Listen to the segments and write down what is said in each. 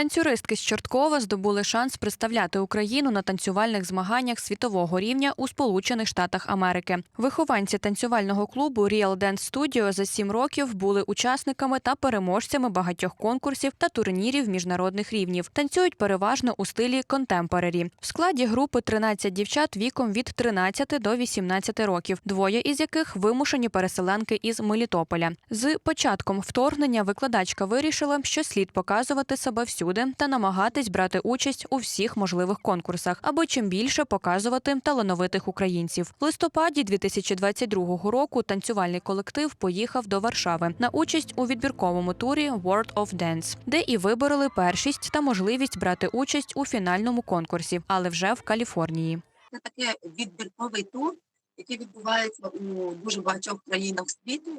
Танцюристки з Чорткова здобули шанс представляти Україну на танцювальних змаганнях світового рівня у Сполучених Штатах Америки. Вихованці танцювального клубу Real Dance Studio за сім років були учасниками та переможцями багатьох конкурсів та турнірів міжнародних рівнів. Танцюють переважно у стилі контемпорарі. В складі групи 13 дівчат віком від 13 до 18 років, двоє із яких вимушені переселенки із Мелітополя. З початком вторгнення викладачка вирішила, що слід показувати себе всюди та намагатись брати участь у всіх можливих конкурсах, аби чим більше показувати талановитих українців. В листопаді 2022 року танцювальний колектив поїхав до Варшави на участь у відбірковому турі World of Dance, де і вибороли першість та можливість брати участь у фінальному конкурсі, але вже в Каліфорнії. Це таке відбірковий тур, який відбувається у дуже багатьох країнах світу,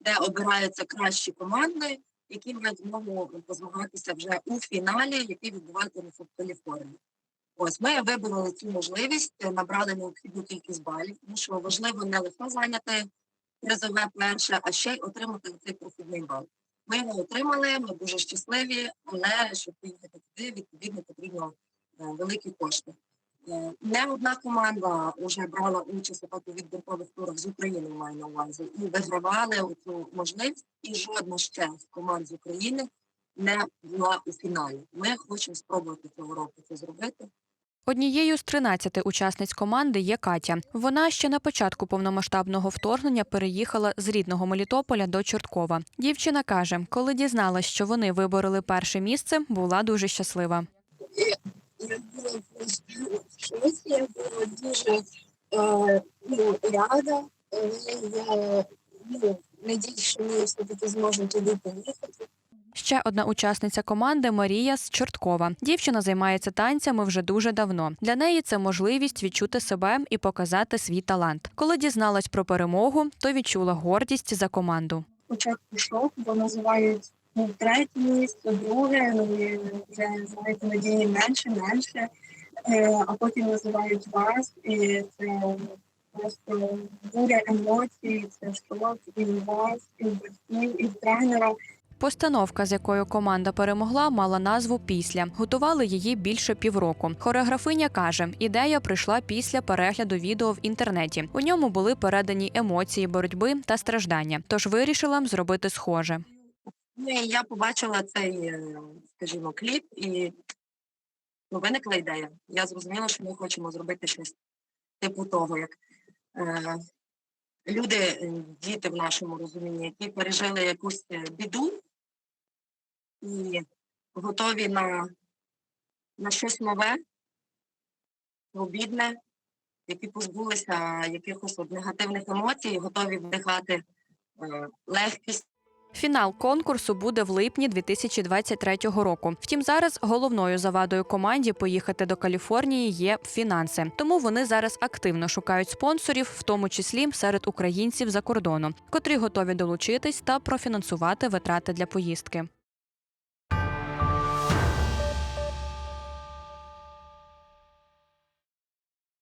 де обираються кращі команди, які мають змогу позмагатися вже у фіналі, який відбуватиметься в Каліфорнії. Ось ми вибороли цю можливість, набрали необхідну кількість балів, тому що важливо не лише зайняти призове перше, а ще й отримати цей прохідний бал. Ми його отримали, ми дуже щасливі, але щоб поїхати туди, відповідно потрібно е, великі кошти. Не одна команда вже брала участь у таких відбіркових турах з України, маю на увазі, і вигравали цю можливість, і жодна ще з команд з України не була у фіналі. Ми хочемо спробувати цього року це зробити. Однією з 13 учасниць команди є Катя. Вона ще на початку повномасштабного вторгнення переїхала з рідного Мелітополя до Чорткова. Дівчина каже, коли дізналась, що вони вибороли перше місце, була дуже щаслива. Я була в я була дуже е, ну, рада. Я ну, надіюсь, що ми все-таки зможемо туди поїхати. Ще одна учасниця команди Марія з Чорткова. Дівчина займається танцями вже дуже давно. Для неї це можливість відчути себе і показати свій талант. Коли дізналась про перемогу, то відчула гордість за команду. Спочатку шок, бо називають третє місце, друге, ну і вже знаєте, надії менше, менше. Е, а потім називають вас, і це просто буря емоцій, це шок і у вас, і в батьків, і в тренера. Постановка, з якою команда перемогла, мала назву Після. Готували її більше півроку. Хореографиня каже, ідея прийшла після перегляду відео в інтернеті. У ньому були передані емоції боротьби та страждання. Тож вирішила зробити схоже. І я побачила цей, е, скажімо, кліп, і ну, виникла ідея. Я зрозуміла, що ми хочемо зробити щось типу того, як е, люди, е, діти в нашому розумінні, які пережили якусь е, біду і готові на, на щось нове, обідне, які позбулися якихось негативних емоцій, готові вдихати е, легкість. Фінал конкурсу буде в липні 2023 року. Втім, зараз головною завадою команді поїхати до Каліфорнії є фінанси. Тому вони зараз активно шукають спонсорів, в тому числі серед українців за кордону, котрі готові долучитись та профінансувати витрати для поїздки.